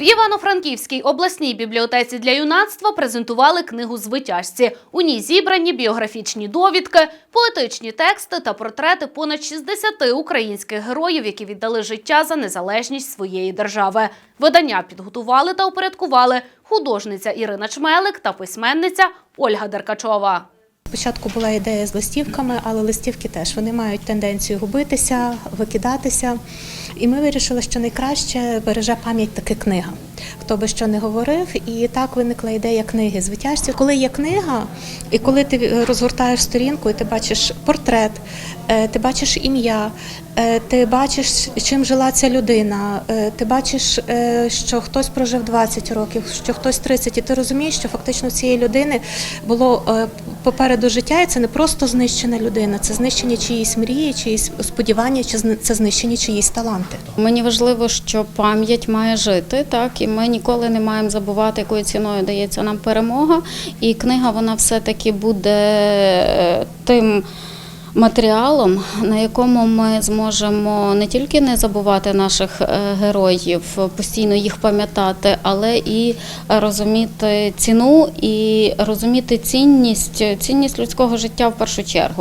В Івано-Франківській обласній бібліотеці для юнацтва презентували книгу Звитяжці. У ній зібрані біографічні довідки, поетичні тексти та портрети понад 60 українських героїв, які віддали життя за незалежність своєї держави. Видання підготували та упорядкували художниця Ірина Чмелик та письменниця Ольга Деркачова. Спочатку була ідея з листівками, але листівки теж вони мають тенденцію губитися, викидатися. І ми вирішили, що найкраще береже пам'ять таки книга. Хто би що не говорив, і так виникла ідея книги звитяжці. Коли є книга, і коли ти розгортаєш сторінку, і ти бачиш портрет, е, ти бачиш ім'я, е, ти бачиш, чим жила ця людина, е, ти бачиш, що хтось прожив 20 років, що хтось 30, і ти розумієш, що фактично цієї людини було попереду життя, і це не просто знищена людина, це знищені чиїсь мрії, чиїсь сподівання, чи це знищені чиїсь таланти. Мені важливо, що пам'ять має жити, так і ми ніколи не маємо забувати, якою ціною дається нам перемога. І книга вона все-таки буде е, тим. Матеріалом, на якому ми зможемо не тільки не забувати наших е, героїв, постійно їх пам'ятати, але і розуміти ціну і розуміти цінність, цінність людського життя в першу чергу.